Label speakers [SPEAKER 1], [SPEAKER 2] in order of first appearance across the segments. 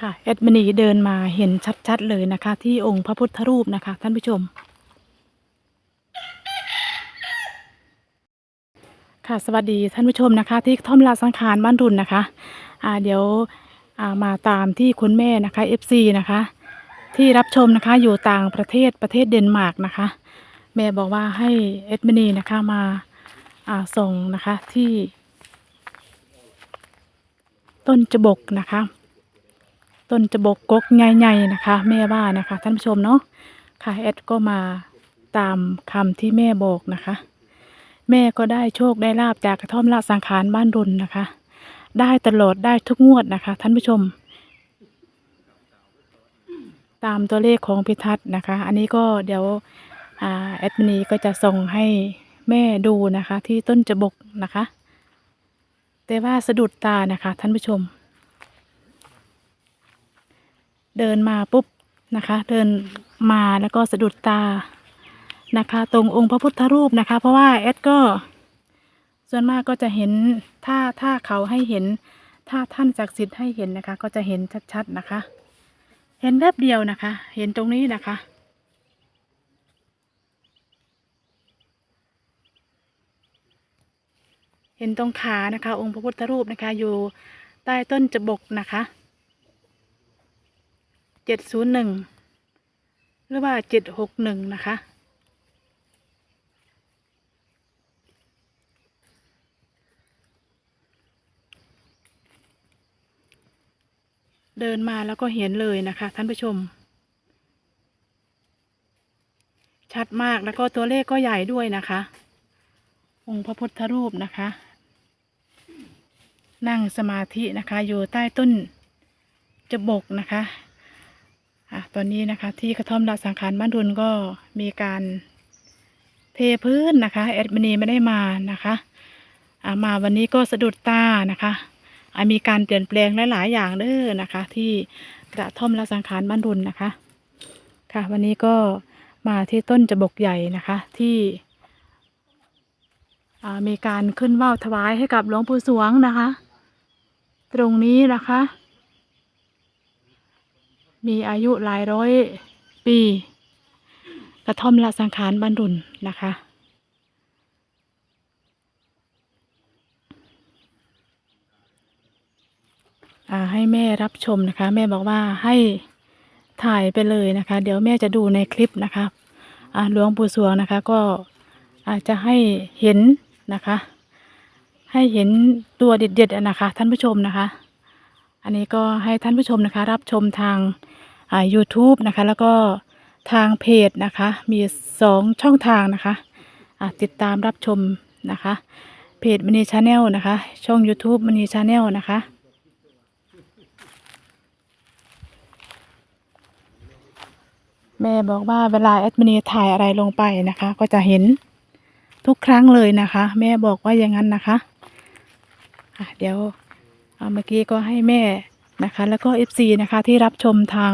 [SPEAKER 1] ค่ะแอดมินีเดินมาเห็นชัดๆเลยนะคะ ที่องค์พระพุทธรูปนะคะ ท่านผู้ชม ค่ะสวัสดีท่านผู้ชมนะคะ ที่ท่อมลาสังขารบ้านรุนนะคะอ่าเดี๋ยวอ่ามาตามที่คุณแม่นะคะ FC นะคะ ที่รับชมนะคะอยู่ต่างประเทศประเทศเดนมาร์กนะคะ แม่บอกว่าให้เอ็ดมินีนะคะมาอ่าส่งนะคะที่ต้นจบกนะคะ ต้นจบกกกใหญ่ๆนะคะ แม่ว่านะคะ ท่านผู้ชมเนาะค่ะแอดก็มาตามคำที่แม่บอกนะคะ แม่ก็ได้โชคได้ลาบจากกระท่อมละสังขารบ้านรุนนะคะ ได้ตลอดได้ทุกงวดนะคะ ท่านผู้ชม ตามตัวเลขของพิทัศน์นะคะ อันนี้ก็เดี๋ยวอแอดมินีก็จะส่งให้แม่ดูนะคะ ที่ต้นจบกนะคะ แต่ว่าสะดุดตานะคะ ท่านผู้ชม เดินมาปุ๊บนะคะ เดินมาแล้วก็สะดุดตานะคะ ตรงองค์พระพุทธรูปนะคะ เพราะว่าแอดก็ ส่วนมากก็จะเห็นถ้าถ้าเขาให้เห็น ถ้าท่านศักดิ์สิทธิ์ให้เห็นนะคะ ก็จะเห็นชัดๆนะคะ เห็นแวบเดียวนะคะ เห็นตรงนี้นะคะเห็นตรงขานะคะ องค์พระพุทธรูปนะคะ อยู่ใต้ต้นจบกนะคะ จ็ดศูนย์หนึ่งหรือว่าเจ็ดหกหนึ่งนะคะ เดินมาแล้วก็เห็นเลยนะคะ ท่านผู้ชม ชัดมากแล้วก็ตัวเลขก็ใหญ่ด้วยนะคะ องค์พระพุทธรูปนะคะ นั่งสมาธินะคะ อยู่ใต้ต้นจบกนะคะ อะตอนนี้นะคะที่กระท่อมละสังขารบ้านรุนก็มีการเทพื้นนะคะแอดมินีไม่ได้มานะคะอะมาวันนี้ก็สะดุดตานะคะอะมีการเปลี่ยนแปลงหลาย ๆ อย่างเด้อนะคะ ที่กระท่อมละสังขารบ้านรุนนะคะ ค่ะ วันนี้ก็มาที่ต้นจบกใหญ่นะคะที่อ่ามีการขึ้นว่าวถวายให้กับหลวงปู่สวงนะคะ ตรงนี้นะคะ มีอายุหลายร้อยปี กระท่อมละสังขารบรรดุนนะคะอ่าให้แม่รับชมนะคะ แม่บอกว่าให้ถ่ายไปเลยนะคะ เดี๋ยวแม่จะดูในคลิปนะคะอ่าหลวงปู่สวงนะคะก็อาจจะให้เห็นนะคะ ให้เห็นตัวเด็ดๆนะคะ ท่านผู้ชมนะคะ อันนี้ก็ให้ท่านผู้ชมนะคะ รับชมทาง อ่า YouTube นะคะ แล้วก็ทางเพจนะคะ มีสองช่องทางนะคะอ่าติดตามรับชมนะคะ เพจมณีชาแนลนะคะ ช่อง YouTube มณีชาแนลนะคะแม่บอกว่าเวลาแอดมินีถ่ายอะไรลงไปนะคะ ก็จะเห็นทุกครั้งเลยนะคะ แม่บอกว่าอย่างนั้นนะคะอะเดี๋ยวเมื่อกี้ก็ให้แม่นะคะ แล้วก็ FC นะคะที่รับชมทาง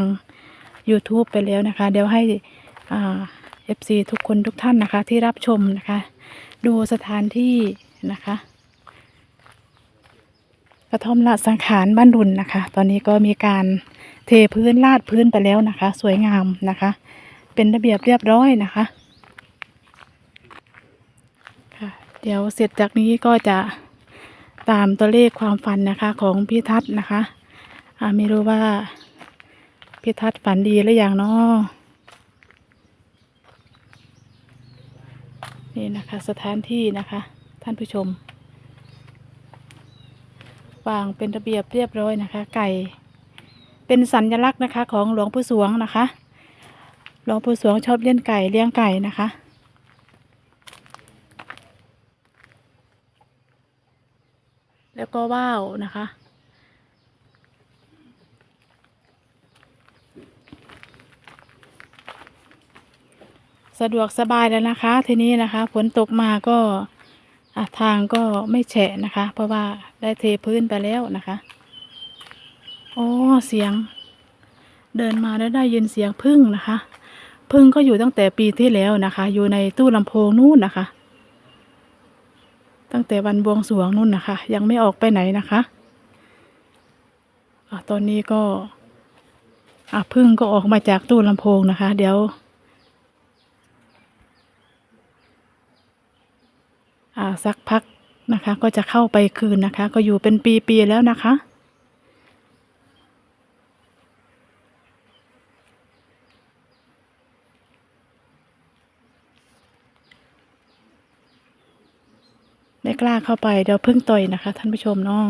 [SPEAKER 1] YouTube ไปแล้วนะคะ เดี๋ยวให้เอ่า FC ทุกคนทุกท่านนะคะ ที่รับชมนะคะ ดูสถานที่นะคะ กระท่อมละสังขารบ้านรุนนะคะ ตอนนี้ก็มีการเทพื้นลาดพื้นไปแล้วนะคะ สวยงามนะคะ เป็นระเบียบเรียบร้อยนะคะค่ะเดี๋ยวเสร็จจากนี้ก็จะตามตัวเลขความฝันนะคะของพี่ทัศน์นะคะ ไม่รู้ว่า พี่ทัศน์ฝันดีหรือยังเนาะนี่นะคะ สถานที่นะคะ ท่านผู้ชมวางเป็นระเบียบเรียบร้อยนะคะ ไก่ เป็นสัญลักษณ์นะคะ ของหลวงปู่สวงนะคะ หลวงปู่สวงชอบเลี้ยงไก่เลี้ยงไก่นะคะแล้วก็ว่าวนะคะ สะดวกสบายแล้วนะคะ ทีนี้นะคะฝนตกมาก็ทางก็ไม่แฉะนะคะ เพราะว่าได้เทพื้นไปแล้วนะคะ โอ้เสียง เดินมาแล้วได้ยินเสียงพึ่งนะคะ พึ่งก็อยู่ตั้งแต่ปีที่แล้วนะคะ อยู่ในตู้ลำโพงนู่นนะคะ ตั้งแต่วันบวงสรวงนู่นนะคะ ยังไม่ออกไปไหนนะคะอะตอนนี้ก็อะพึ่งก็ออกมาจากตู้ลำโพงนะคะ เดี๋ยว อ่า สักพักนะคะ ก็จะเข้าไปคืนนะคะ ก็อยู่เป็นปีๆแล้วนะคะไม่กล้าเข้าไปเดี๋ยวพึ่งต่อยนะคะ ท่านผู้ชมเนาะ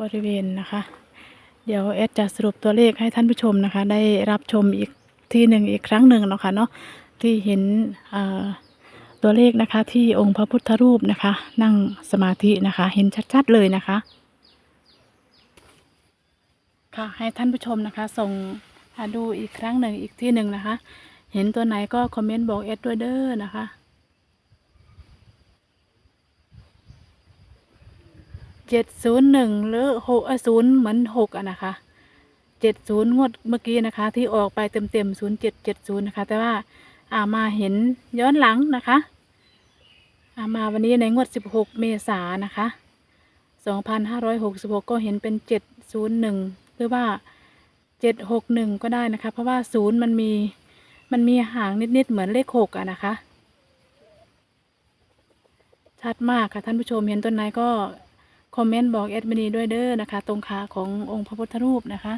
[SPEAKER 1] บริเวณนะคะ เดี๋ยวเอสจะสรุปตัวเลขให้ท่านผู้ชมนะคะ ได้รับชมอีกที่หนึ่งอีกครั้งหนึ่งเนาะค่ะเนาะที่เห็นตัวเลขนะคะที่องค์พระพุทธรูปนะคะ นั่งสมาธินะคะ เห็นชัดๆเลยนะคะ ค่ะให้ท่านผู้ชมนะคะ ส่งหาดูอีกครั้งหนึ่งอีกที่หนึ่งนะคะ เห็นตัวไหนก็คอมเมนต์บอกเอสด้วยเด้อนะคะ เจ็ดศูนย์หนึ่งหรือหกศูนย์เหมือนหกอะนะคะเจ็ดศูนย์งวดเมื่อกี้นะคะ ที่ออกไปเต็มเต็มศูนย์เจ็ดเจ็ดศูนย์นะคะ แต่ว่าอ่ามาเห็นย้อนหลังนะคะอ่ามาวันนี้ในงวดสิบหกเมษานนะคะสองพันห้าร้อยหกสิบหกก็เห็นเป็นเจ็ดศูนย์หนึ่งหรือว่าเจ็ดหกหนึ่งก็ได้นะคะ เพราะว่าศูนย์มันมีมันมีหางนิดๆเหมือนเลขหกอะนะคะ ชัดมากค่ะท่านผู้ชมเห็นต้นไหนก็ คอมเมนต์บอกแอดมินีด้วยเด้อนะคะ ตรงขาขององค์พระพุทธรูปนะคะ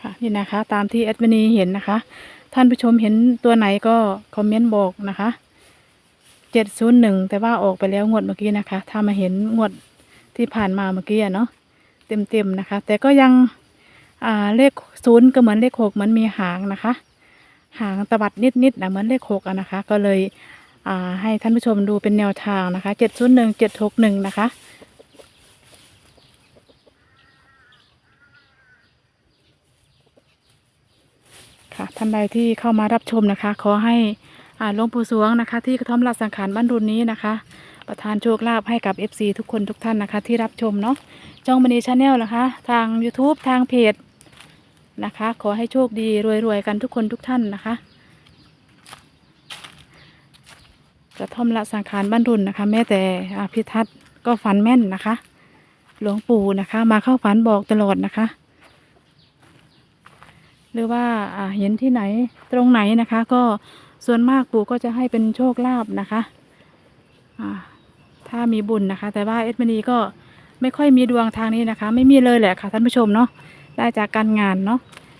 [SPEAKER 1] ค่ะนี่นะคะตามที่แอดมินีเห็นนะคะ ท่านผู้ชมเห็นตัวไหนก็คอมเมนต์บอกนะคะเจ็ดศูนย์หนึ่งแต่ว่าออกไปแล้วงวดเมื่อกี้นะคะ ถ้ามาเห็นงวดที่ผ่านมาเมื่อกี้เนาะเต็มๆนะคะ แต่ก็ยังอ่าเลขศูนย์ก็เหมือนเลขหกเหมือนมีหางนะคะ หางตวัดนิดๆนะเหมือนเลขหกอะนะคะ ก็เลยให้ท่านผู้ชมดูเป็นแนวทางนะคะเจ็ดศูนย์หนึ่งเจ็ดหกหนึ่งนะคะค่ะท่านใดที่เข้ามารับชมนะคะ ขอให้หลวงปู่สวงนะคะ ที่กระท่อมราชสังขารบ้านรุนนี้นะคะ ประทานโชคลาภให้กับ FC ทุกคนทุกท่านนะคะ ที่รับชมเนาะจองมณีชาแนลนะคะ ทาง YouTube ทางเพจ นะคะ ขอให้โชคดีรวยๆกันทุกคนทุกท่านนะคะ กระท่อมละสังขารบ้านรุนนะคะ แม้แต่พิทัศน์ก็ฝันแม่นนะคะ หลวงปู่นะคะ มาเข้าฝันบอกตลอดนะคะ หรือว่าเห็นที่ไหนตรงไหนนะคะ ก็ส่วนมากปู่ก็จะให้เป็นโชคลาภนะคะถ้ามีบุญนะคะ แต่ว่าเอ็ดมินีก็ไม่ค่อยมีดวงทางนี้นะคะ ไม่มีเลยแหละค่ะท่านผู้ชมเนาะ ได้จากการงานเนาะ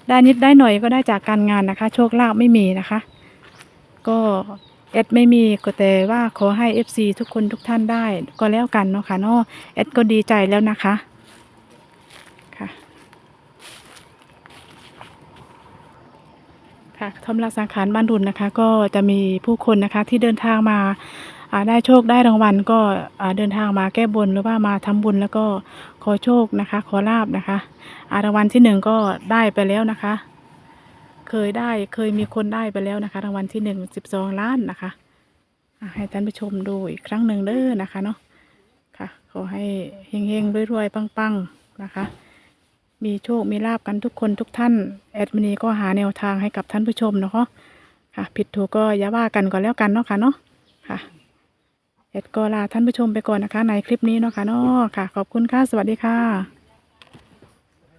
[SPEAKER 1] ได้นิดได้หน่อยก็ได้จากการงานนะคะ โชคลาภไม่มีนะคะ ก็เอ็ดไม่มีก็แต่ว่าขอให้ FC ทุกคนทุกท่านได้ก็แล้วกันเนาะค่ะเนาะเอ็ดก็ดีใจแล้วนะคะค่ะค่ะทอมรักสังขารบ้านรุนนะคะ ก็จะมีผู้คนนะคะที่เดินทางมา ได้โชคได้รางวัลก็เดินทางมาแก้บนหรือว่ามาทำบุญแล้วก็ขอโชคนะคะ ขอลาบนะคะอารางวัลที่หนึ่งก็ได้ไปแล้วนะคะ เคยได้เคยมีคนได้ไปแล้วนะคะ รางวัลที่หนึ่งสิบสองล้านนะคะให้ท่านผู้ชมดูอีกครั้งหนึ่งเด้อนะคะเนาะค่ะ ขอให้เฮงๆรวยๆปังๆนะคะ มีโชคมีลาบกันทุกคนทุกท่าน แอดมินีก็หาแนวทางให้กับท่านผู้ชมเนาะค่ะ ผิดถูกก็อย่าว่ากันก็แล้วกันเนาะค่ะเนาะค่ะ แอดก็ลาท่านผู้ชมไปก่อนนะคะ ในคลิปนี้เนาะค่ะเนาะค่ะ ขอบคุณค่ะ สวัสดีค่ะ